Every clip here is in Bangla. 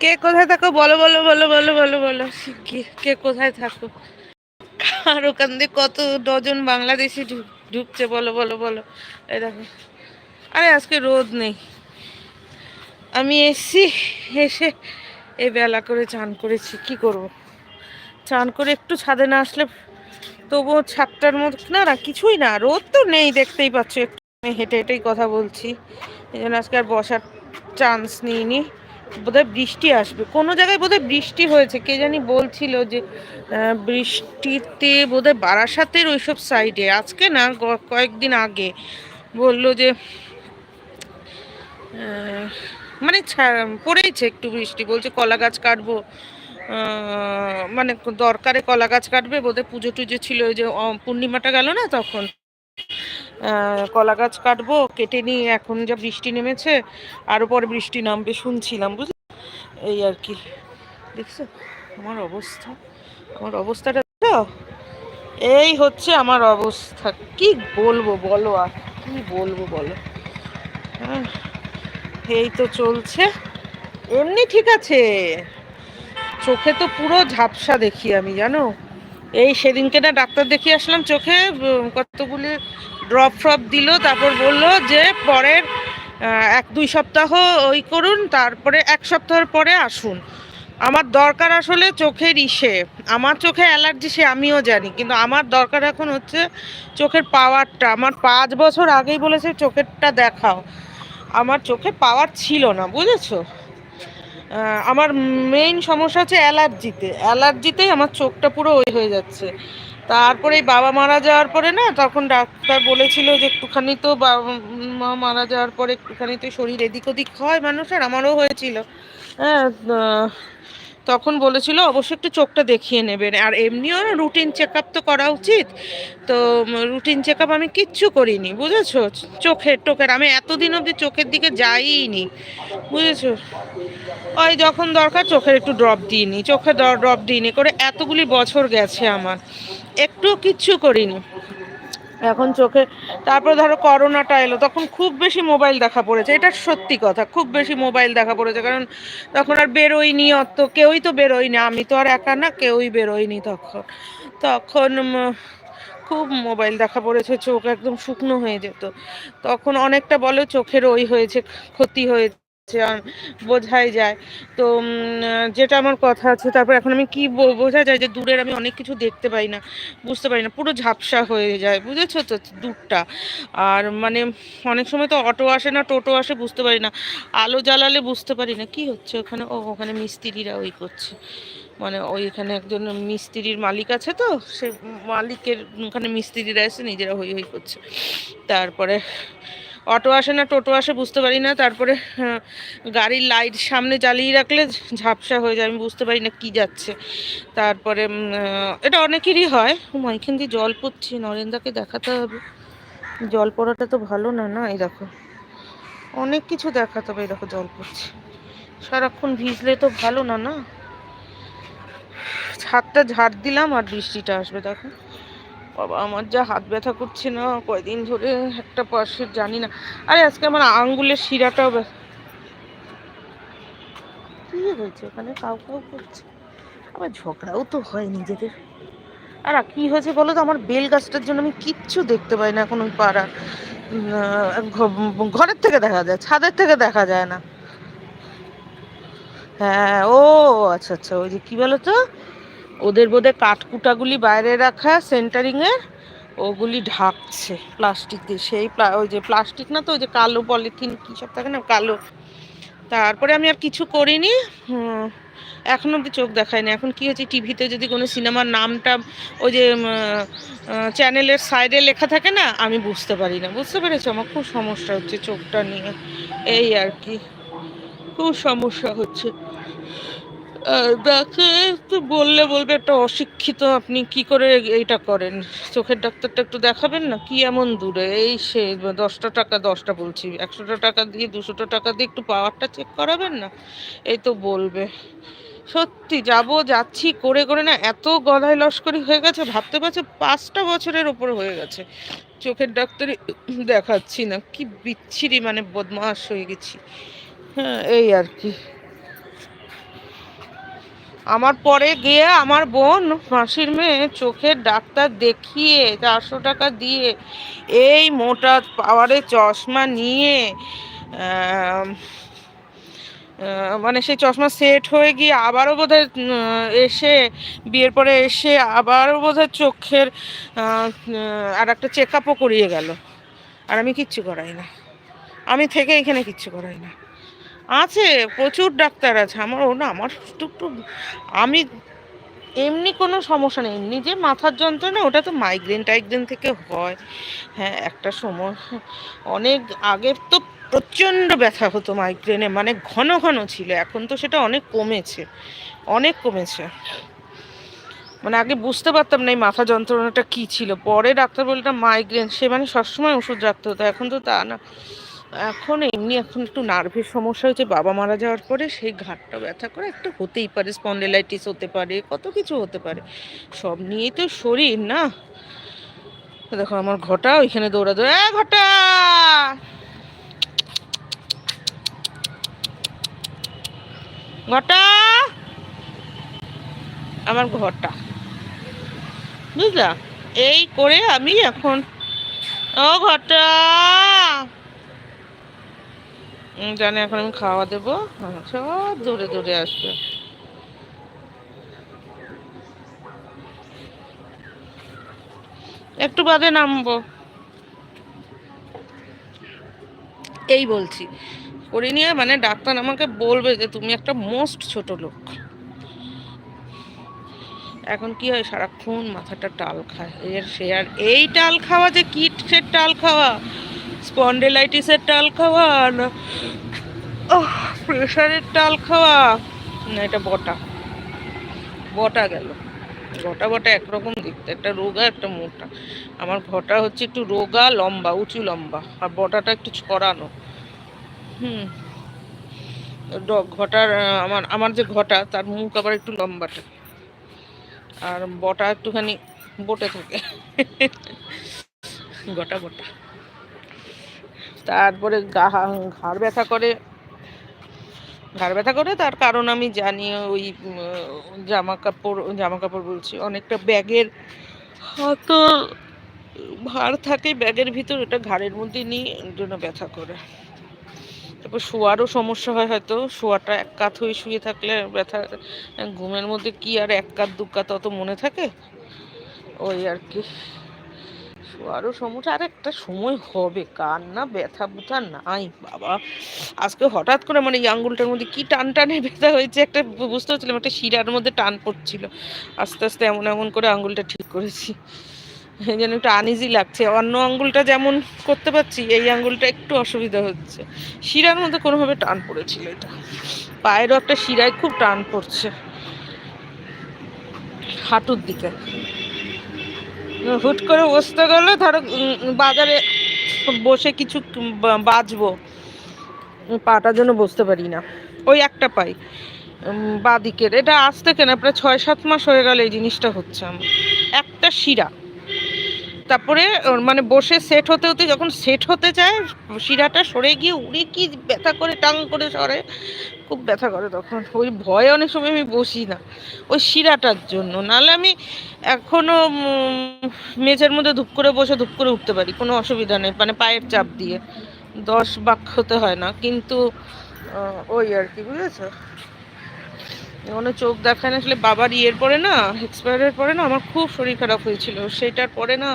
কে কোথায় থাকো? বলো বলো বলো বলো বলো বলো। কে কোথায় থাকো? আর ওখান দিয়ে কত ডজন বাংলাদেশি ঢুক- ঢুকছে? বলো বলো বলো। এই দেখো। আরে, আজকে রোদ নেই। আমি এসছি, এসে এই বেলা করে চান করেছি। কি করব? চান করে একটু ছাদে না আসলে তবুও ছাদটার মধ্যে, না না, কিছুই না। রোদ তো নেই, দেখতেই পাচ্ছ। একটু আমি হেঁটে হেঁটেই কথা বলছি। এই জন্য আজকে আর বসার চান্স নিইনি। বোধহয় বৃষ্টি আসবে। কোনো জায়গায় বোধহয় বৃষ্টি হয়েছে, কে জানি বলছিল যে বৃষ্টিতে বোধহয় বারাসাতের ওইসব সাইডে আজকে না কয়েকদিন আগে বলল যে মানে পড়েইছে একটু বৃষ্টি। বলছে কলা গাছ কাটবো। মানে দরকারে কলা গাছ কাটবে। বোধহয় পুজো টুজো ছিল যে পূর্ণিমাটা গেল না তখন। কলা গাছ কাটবো, কেটে নিয়ে এখন যা বৃষ্টি নেমেছে, আরও পরে বৃষ্টি নামবে শুনছিলাম, বুঝলি? এই আর কি। দেখছ? আমার অবস্থা। আমার অবস্থাটা তো এই হচ্ছে আমার অবস্থা। কি বলব, বলো আর কি বলব, বলো। হ্যাঁ এই তো চলছে। এমনি ঠিক আছে। চোখে তো পুরো ঝাপসা দেখি আমি, জানো? এই সেদিনকে না ডাক্তার দেখিয়ে আসলাম চোখে কতগুলি ড্রপ ফ্রপ দিল, তারপর বলল যে পরের এক দুই সপ্তাহ ওই করুন, তারপরে এক সপ্তাহের পরে আসুন। আমার দরকার আসলে চোখের ইসে। আমার চোখে অ্যালার্জি সে আমিও জানি, কিন্তু আমার দরকার এখন হচ্ছে চোখের পাওয়ারটা। আমার পাঁচ বছর আগেই বলেছে চোখেরটা দেখাও। আমার চোখে পাওয়ার ছিল না, বুঝেছ? আমার মেইন সমস্যা হচ্ছে অ্যালার্জিতে। অ্যালার্জিতেই আমার চোখটা পুরো ওই হয়ে যাচ্ছে। তারপরে বাবা মারা যাওয়ার পরে না, তখন ডাক্তার বলেছিল যে একটুখানি তো বাবা মা মারা যাওয়ার পরে একটুখানি তো শরীর এদিক ওদিক হয় মানুষের, আমারও হয়েছিল। হ্যাঁ তখন বলেছিল, অবশ্যই একটু চোখটা দেখিয়ে নেবেন। আর এমনিও রুটিন চেক তো করা উচিত। তো রুটিন চেক আমি কিচ্ছু করিনি, বুঝেছ? চোখের টোকের আমি এতদিন অবধি চোখের দিকে যাইনি, বুঝেছ? ওই যখন দরকার চোখের একটু ড্রপ দিইনি চোখে ড্রপ দিইনি করে এতগুলি বছর গেছে আমার। একটু কিচ্ছু করিনি। এখন চোখে, তারপর ধরো করোনাটা এলো, তখন খুব বেশি মোবাইল দেখা পড়েছে। এটা সত্যি কথা, খুব বেশি মোবাইল দেখা পড়েছে, কারণ তখন আর বেরোয়নি অত, কেউই তো বেরোয়নি, আমি তো আর একা না, কেউই বেরোয়নি তখন। তখন খুব মোবাইল দেখা পড়েছে, চোখ একদম শুকনো হয়ে যেত। তখন অনেকটা বলে চোখের ওই হয়েছে, ক্ষতি হয়েছে। বোঝাই যায়। তো যেটা আমার কথা আছে, তারপর এখন আমি কি বোঝা যায় যে দূরের আমি অনেক কিছু দেখতে পাই না, বুঝতে পারি না, পুরো ঝাপসা হয়ে যায়, বুঝেছ তো, দূরটা। আর মানে অনেক সময় তো অটো আসে না, টোটো আসে, বুঝতে পারি না, আলো জ্বালালে বুঝতে পারি না, কি হচ্ছে ওখানে? ও, ওখানে মিস্ত্রিরা ওই করছে। মানে ওইখানে একজন মিস্ত্রির মালিক আছে তো, সে মালিকের, ওখানে মিস্ত্রিরা এসে নিজেরা হই হই করছে। তারপরে অটো আসে না, টোটো আসে, বুঝতে পারি না। তারপরে গাড়ির লাইট সামনে জ্বালিয়ে রাখলে ঝাপসা হয়ে যায়, আমি বুঝতে পারি না কি যাচ্ছে। তারপরে এটা অনেকেরই হয়। হুমা এখান দিয়ে জল পড়ছে নরেন্দাকে দেখাতে হবে। জল পড়াটা তো ভালো না না, এই দেখো। অনেক কিছু দেখাতে হবে, এই দেখো জল পড়ছে। সারাক্ষণ ভিজলে তো ভালো না না? ছাদটা ঝাড় দিলাম আর বৃষ্টিটা আসবে, দেখো। বাবা, আমার যা হাত ব্যথা করছে না, কয়দিন ধরে একটা পাশে জানি না। আরে, আজকে আমার আঙ্গুলের শিরাটাও কি হয়েছে ওখানে? কাউ কাউ করছে। আবার ঝগড়াও তো হয় নিজেদের। আর কি হয়েছে বলো তো? আমার বেল গাছটার জন্য আমি কিচ্ছু দেখতে পাই না এখন ওই ঘ- ঘরের থেকে দেখা যায়, ছাদের থেকে দেখা যায় না। হ্যাঁ ও আচ্ছা আচ্ছা ওই যে কি বলো তো? ওদের বোধহয় কাঠকুটাগুলি বাইরে রাখা সেন্টারিং এর ওগুলি ঢাকছে প্লাস্টিক দিয়ে। সেই ওই যে প্লাস্টিক না তো, ওই যে কালো পলিথিন কী সব থাকে না, কালো। তারপরে আমি আর কিছু করিনি। এখন অব্দি চোখ দেখায়নি এখন কি হচ্ছে টিভিতে যদি কোনো সিনেমার নামটা, ওই যে চ্যানেলের সাইডে লেখা থাকে না, আমি বুঝতে পারি না। বুঝতে পেরেছ? আমার খুব সমস্যা হচ্ছে চোখটা নিয়ে। এই আর কি, খুব সমস্যা হচ্ছে। আহ, ডাক্তার তো বললে বলবে একটা অশিক্ষিত আপনি কি করে এইটা করেন? চোখের ডাক্তারটা একটু দেখাবেন না? কি এমন দূরে? এই সে দশটা টাকা দশটা বলছি। একশোটা টাকা দিয়ে দুশোটা টাকা দিয়ে একটু পাওয়ারটা চেক করাবেন না? এই তো বলবে। সত্যি যাব যাচ্ছি করে করে না এত গলায় লস্করি হয়ে গেছে ভাবতে পারছ? পাঁচটা বছরের ওপর হয়ে গেছে। চোখের ডাক্তারে দেখাচ্ছি না কি বিচ্ছিরি মানে বদমাস হয়ে গেছি। হ্যাঁ এই আর কি। আমার পরে গিয়ে আমার বোন মাসির মেয়ে চোখের ডাক্তার দেখিয়ে চারশো টাকা দিয়ে এই মোটা পাওয়ারে চশমা নিয়ে মানে সেই চশমা সেট হয়ে গিয়ে আবারও বোধহয় এসে, বিয়ের পরে এসে আবারও বোধহয় চোখের আর একটা চেক আপও করিয়ে গেল। আর আমি কিচ্ছু করাই না। আমি থেকে এখানে কিচ্ছু করাই না। আছে, প্রচুর ডাক্তার আছে। আমার ও না, আমার একটু, আমি এমনি কোনো সমস্যা নেই। এমনি যে মাথার যন্ত্রণা, ওটা তো মাইগ্রেন টাইগ্রেন থেকে হয়। হ্যাঁ একটা সময় অনেক আগের তো প্রচণ্ড ব্যথা হতো মাইগ্রেনে মানে ঘন ঘন ছিল। এখন তো সেটা অনেক কমেছে অনেক কমেছে। মানে আগে বুঝতে পারতাম না এই মাথা যন্ত্রণাটা কী ছিল। পরে ডাক্তার বলটা মাইগ্রেন সে মানে সবসময় ওষুধ রাখতে হতো, এখন তো তা না। এখন এমনি এখন একটু নার্ভের সমস্যা হয়েছে, বাবা মারা যাওয়ার পরে সেই ঘাটটা ব্যথা করে একটু হতেই পারে স্পন্ডেলাইটিস হতে পারে, কত কিছু হতে পারে। সব নিয়েই তো শরীর না। দেখো আমার ঘটা, ওইখানে দৌড়া দৌড়া ঘটা! ঘটা! আমার ঘরটা বুঝলা? এই করে আমি এখন, ও ঘরটা জানে এখন আমি খাওয়া দেবো। সব দৌড়ে দৌড়ে আসবে। একটু বাদে নামবো। এই বলছি করে নিয়ে মানে ডাক্তার আমাকে বলবে যে তুমি একটা মোস্ট ছোট লোক। এখন কি হয়, সারাক্ষণ মাথাটা টাল খায়। এর সে আর এই টাল খাওয়া যে কিটের টাল খাওয়া? স্পন্ডেলাইটিসের টাল খাওয়া প্রেশারের টাল খাওয়া। না, এটা বটা। বটা গেল। ঘটা বটা একরকম দেখতে। একটা রোগা, একটা মোটা। আমার ঘটা হচ্ছে একটু রোগা, লম্বা, উঁচু লম্বা। আর বটাটা একটু ছড়ানো। হুম। ঘটার আমার আমার যে ঘটা, তার মুখ আবার একটু লম্বাটা। আর বটা একটুখানি বটে থাকে। গোটা গোটা তারপরে গা ঘাড় ব্যথা করে। ঘাড় ব্যথা করে, তার কারণ আমি জানি ওই জামা কাপড় জামা কাপড় বলছি, অনেকটা ব্যাগের হয়তো ভার থাকে ব্যাগের ভিতর ওটা ঘাড়ের মধ্যে নিয়ে জন্য ব্যথা করে। তারপর শোয়ারও সমস্যা হয় হয়তো, শোয়াটা এক কাত হয়ে শুয়ে থাকলে ব্যথা, ঘুমের মধ্যে কি আর এক কাত, দু কাত অত মনে থাকে? ওই আর কি। শোয়ারও সমস্যা আর একটা সময় হবে। কার না ব্যথা বুথা নাই, বাবা। আজকে হঠাৎ করে মানে এই আঙ্গুলটার মধ্যে কি টান টানে ব্যথা হয়েছে একটা বুঝতে পারছিলাম একটা শিরার মধ্যে টান পড়ছিল। আস্তে আস্তে এমন এমন করে আঙ্গুলটা ঠিক করেছি। যেন একটু আনইজি লাগছে। অন্য আঙ্গুলটা যেমন করতে পারছি, এই আঙ্গুলটা একটু অসুবিধা হচ্ছে। শিরার মধ্যে কোনোভাবে টান পড়েছিল এটা। পায়েরও একটা শিরায় খুব টান পড়ছে। হাঁটুর দিকে। হুট করে বসতে গেলে ধরো বাজারে বসে কিছু বাজবো। পাটার জন্য বসতে পারি না। ওই একটা পাই বাদিকের এটা আসতে কেনা প্রায় ছয় সাত মাস হয়ে গেল এই জিনিসটা হচ্ছে আমার। একটা শিরা। তারপরে মানে বসে সেট হতে হতে যখন সেট হতে চায় শিরাটা সরে গিয়ে উড়ে কি ব্যথা করে, টাং করে সরে, খুব ব্যথা করে তখন। ওই ভয়ে অনেক সময় আমি বসি না, ওই শিরাটার জন্য। নাহলে আমি এখনও মেঝের মধ্যে ধূপ করে বসে ধূপ করে উঠতে পারি, কোনো অসুবিধা নেই মানে পায়ের চাপ দিয়ে। দশ বাক হতে হয় না, কিন্তু ওই আর কি, বুঝেছ? মানে চোখ দেখায় না, আসলে বাবার ইয়ের পরে না এক্সপায়ারের পরে না, আমার খুব শরীর খারাপ হয়েছিল। সেটার পরে না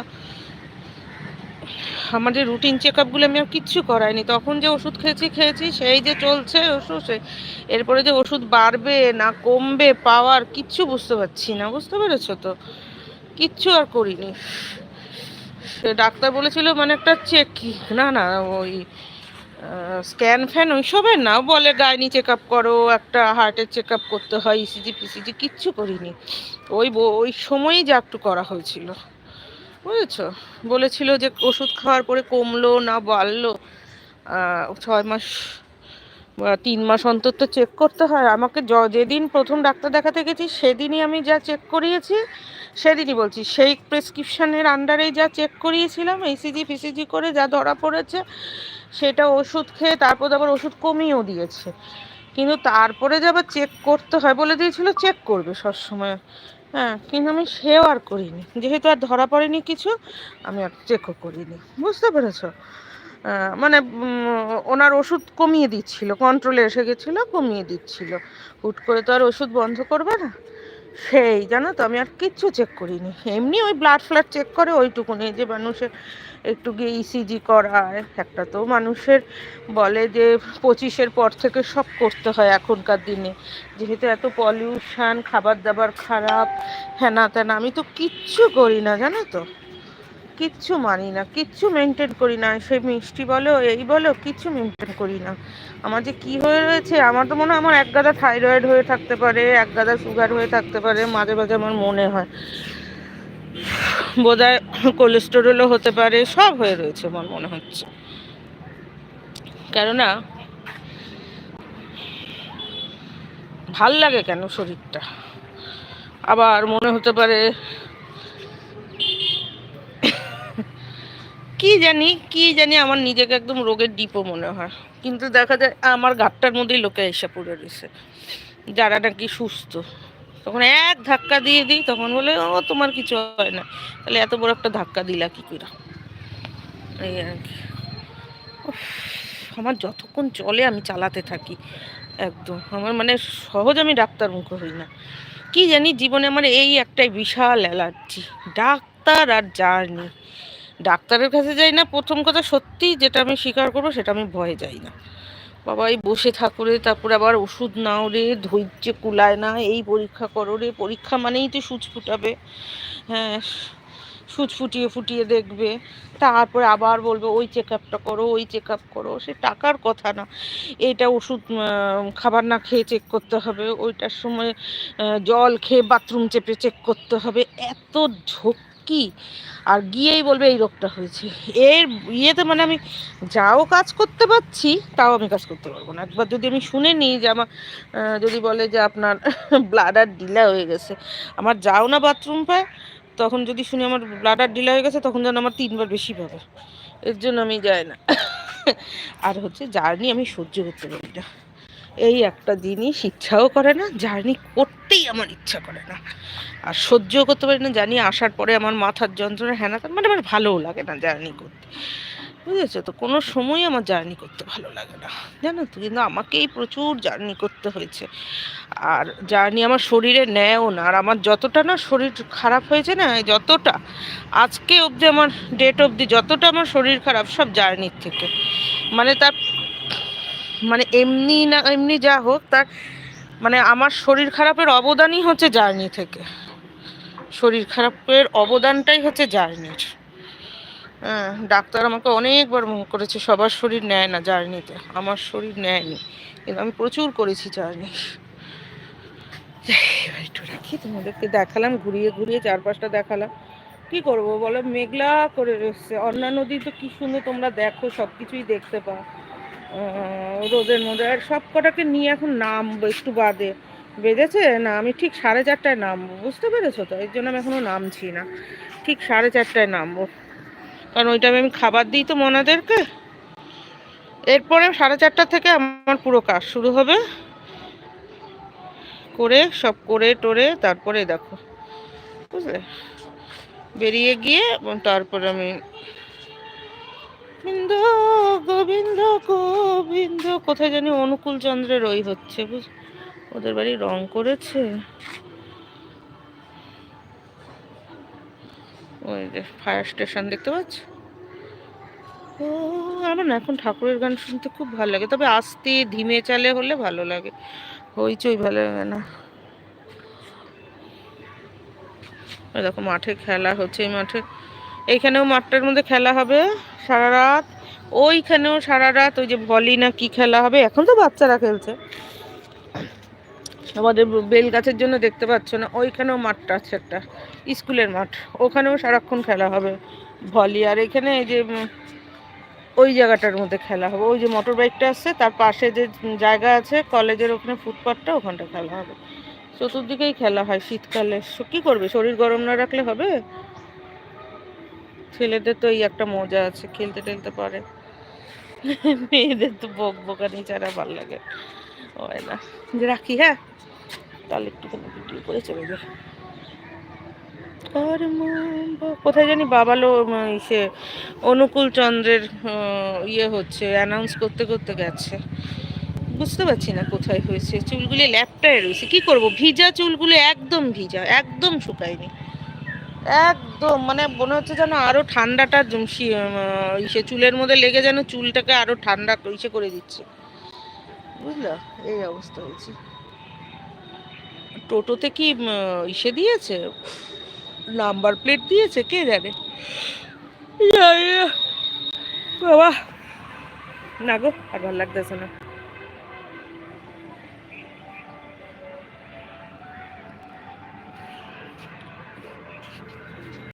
আমার যে রুটিন চেক আপগুলো আমি আর কিচ্ছু করাইনি। তখন যে ওষুধ খেয়েছি খেয়েছি, সেই যে চলছে ওষুধ এরপরে যে ওষুধ বাড়বে না কমবে, পাওয়ার কিচ্ছু বুঝতে পারছি না, বুঝতে পেরেছ তো? কিচ্ছু আর করিনি। সে ডাক্তার বলেছিল মানে একটা চেক না না, ওই স্ক্যান ফ্যান ওইসবের না বলে গাইনি চেক আপ করো, একটা হার্টের চেক আপ করতে হয় ইসিজি ফিসিজি কিচ্ছু করিনি। ওই ওই সময়ই যা একটু করা হয়েছিল। বুঝেছ? বলেছিল যে ওষুধ খাওয়ার পরে কমলো না বাড়লো। ছয় মাস তিন মাস অন্তর তো চেক করতে হয়। আমাকে যেদিন প্রথম ডাক্তার দেখাতে গেছি, সেদিনই আমি যা চেক করিয়েছি, সেদিনই বলছি, সেই প্রেসক্রিপশানের আন্ডারেই যা চেক করিয়েছিলাম ইসিজি ফিসিজি করে যা ধরা পড়েছে, সেটা ওষুধ খেয়ে তারপর আবার ওষুধ কমিয়েও দিয়েছে। কিন্তু তারপরে যে আবার চেক করতে হয় বলে দিয়েছিল চেক করবে সবসময়। হ্যাঁ কিন্তু আমি সেও আর করিনি। যেহেতু আর ধরা পড়েনি কিছু, আমি আর চেকও করিনি। বুঝতে পেরেছ? মানে ওনার ওষুধ কমিয়ে দিচ্ছিল কন্ট্রোলে এসে গেছিল, কমিয়ে দিচ্ছিল। হুট করে তো আর ওষুধ বন্ধ করবে না? সেই, জানো তো, আমি আর কিচ্ছু চেক করিনি। এমনি ওই ব্লাড ফ্লাড চেক করে ওইটুকুনি যে মানুষের একটু গিয়ে ইসিজি করায়, একটা তো মানুষের বলে যে পঁচিশের পর থেকে সব করতে হয় এখনকার দিনে। যেহেতু এত পলিউশন খাবার দাবার খারাপ হ্যানা ত্যানা আমি তো কিচ্ছু করি না, জানো তো। কিচ্ছু মানি না, কিচ্ছু মেনটেন করি না। সে মিষ্টি বলো, এই বলো, কিচ্ছু মেনটেন করি না। আমার যে কি হয়ে রয়েছে, আমার তো মনে হয় আমার এক গাদা থাইরয়েড হয়ে থাকতে পারে, এক গাদা সুগার হয়ে থাকতে পারে, মাঝে মাঝে আমার মনে হয়। বোধহয় কোলেস্টেরলও হতে পারে, সব হয়ে রয়েছে আমার মনে হচ্ছে। কেননা, ভালো লাগে কেন শরীরটা? আবার মনে হতে পারে কি জানি কি জানি আমার নিজেকে একদম রোগের ডিপো মনে হয়। কিন্তু দেখা যায়, আমার ঘাটটার মধ্যেই লোকে এসে পড়ে রয়েছে, যারা নাকি সুস্থ। তখন এক ধাক্কা দিয়ে দিই, তখন বলে, ও, তোমার কিছু হয় না। তাহলে এত বড় একটা ধাক্কা দিলা কি করে? এই আর কি। আমার যতক্ষণ চলে আমি চালাতে থাকি, একদম। আমার মানে সহজ আমি ডাক্তার মুখ হই না। কি জানি, জীবনে আমার এই একটাই বিশাল অ্যালার্জি, ডাক্তার আর জার্নি। ডাক্তারের কাছে যাই না, প্রথম কথা সত্যি যেটা আমি স্বীকার করব সেটা আমি ভয়ে যাই না। বাবা, এই বসে থাকো রে তারপরে আবার ওষুধ নাও রে ধৈর্য কুলায় না, এই পরীক্ষা করো রে, পরীক্ষা মানেই তো সুচ ফুটাবে। হ্যাঁ সুচ ফুটিয়ে ফুটিয়ে দেখবে। তারপরে আবার বলবে, ওই চেক আপটা করো, ওই চেক আপ করো। সে টাকার কথা না। এটা ওষুধ খাবার না খেয়ে চেক করতে হবে। ওইটার সময় জল খেয়ে বাথরুম চেপে চেক করতে হবে। এত ঝক্কি আর গিয়েই বলবে এই রোগটা হয়েছে। এর ইয়েতে মানে আমি যাও কাজ করতে পারছি, তাও আমি কাজ করতে পারব না। একবার যদি আমি শুনে নিই যে আমার যদি বলে যে আপনার ব্লাডার ডিলা হয়ে গেছে, আমার যাও না বাথরুম পায়, তখন যদি শুনি আমার ব্লাডার ডিলা হয়ে গেছে, তখন যেন আমার তিনবার বেশি পাবে এর জন্য আমি যাই না। আর হচ্ছে জার্নি আমি সহ্য করতে পারি না। এই একটা জিনিস ইচ্ছাও করে না, জার্নি করতেই আমার ইচ্ছা করে না। আর সহ্যও করতে পারি না জানি আসার পরে আমার মাথার যন্ত্রণা হ্যানা মানে আমার ভালোও লাগে না জার্নি করতে। বুঝেছ তো? কোনো সময় আমার জার্নি করতে ভালো লাগে না। জানো তো? কিন্তু আমাকেই প্রচুর জার্নি করতে হয়েছে। আর জার্নি আমার শরীরে নেয়ও না। আর আমার যতটা না শরীর খারাপ হয়েছে না যতটা, আজকে অবধি আমার ডেট অবধি যতটা আমার শরীর খারাপ, সব জার্নির থেকে। মানে তার মানে এমনি না, এমনি যা হোক, তার মানে আমার শরীর খারাপের অবদানই হচ্ছে জার্নি থেকে। শরীর খারাপের অবদানটাই হচ্ছে জার্নির। হ্যাঁ ডাক্তার আমাকে অনেকবার মনে করেছে, সবার শরীর নেয় না জার্নিতে। আমার শরীর নেয়নি। কিন্তু আমি প্রচুর করেছি জার্নি। একটু রাখি তোমাদেরকে দেখালাম, ঘুরিয়ে ঘুরিয়ে চারপাশটা দেখালাম। কি করব বলো? মেঘলা করে রয়েছে। অন্যান্য দিন তো কি সুন্দর তোমরা দেখো সব কিছুই দেখতে পাও। রোদের মধ্যে। আর সব কটাকে নিয়ে এখন নামবো, একটু বাদে। বেঁধেছে? না, আমি ঠিক সাড়ে চারটায় নামবো। বুঝতে পেরেছ তো? এর জন্য আমি এখনও নামছি না। ঠিক সাড়ে চারটায় নামবো। কারণ ওই টাইমে আমি খাবার দিই তো মনাদেরকে। এরপরে সাড়ে চারটা থেকে আমার পুরো কাজ শুরু হবে। করে, সব করে টোরে, তারপরে দেখো। বুঝলে? বেরিয়ে গিয়ে তারপরে আমি গোবিন্দ গোবিন্দ গোবিন্দ। কোথায় জানি অনুকূল চন্দ্রের ওই হচ্ছে বুঝ ওদের বাড়ি রং করেছে। ওই যে ফায়ার স্টেশন দেখতে পাচ্ছ? ও, আমার না এখন ঠাকুরের গান শুনতে খুব ভালো লাগে। তবে আস্তে ধিমে চালে হলে ভালো লাগে। হইচই ভালো লাগে না। দেখো মাঠে খেলা হচ্ছে, এই মাঠে এইখানেও মাঠটার মধ্যে খেলা হবে সারা রাত। ওইখানেও সারা রাত ওই যে ভলি না কি খেলা হবে, এখন তো বাচ্চারা খেলছে। আমাদের বেল গাছের জন্য দেখতে পাচ্ছ না, ওইখানেও মাঠটা আছে একটা, স্কুলের মাঠ। ওখানেও সারাক্ষণ খেলা হবে ভলি আর এখানে এই যে ওই জায়গাটার মধ্যে খেলা হবে। ওই যে মোটর বাইকটা আছে তার পাশে যে জায়গা আছে, কলেজের ওখানে ফুটপাথটা ওখানটা খেলা হবে। চতুর্দিকেই খেলা হয় শীতকালে। কী করবে? শরীর গরম না রাখলে হবে? ছেলেদের তো এই একটা মজা আছে, খেলতে টেলতে পারে। মেয়েদের তো বক বকানি ছাড়া ভালো লাগে। হয় না। যে রাখি হ্যাঁ? তাহলে একটুখানি ভিডিও করে চলে যাই। কর্ম ব- কোথায় জানি বাবালো ইসে অনুকূল চন্দ্রের ইয়ে হচ্ছে অ্যানাউন্স করতে করতে গেছে। বুঝতে পারছি না কোথায় হয়েছে। চুলগুলি ল্যাপটায় রয়েছে। কি করব? ভিজা চুলগুলো একদম ভিজা, একদম শুকায়নি। একদম মানে মনে হচ্ছে যেন আরও ঠান্ডাটা ইসে চুলের মধ্যে লেগে যেন চুলটাকে আরও ঠান্ডা ইসে করে দিচ্ছে। বুঝলা? এই অবস্থা হয়েছে। টোটোতে কি ইসে দিয়েছে? নাম্বার প্লেট দিয়েছে? কে জানে? বাবা। না গো, আর ভালো লাগতেছে না।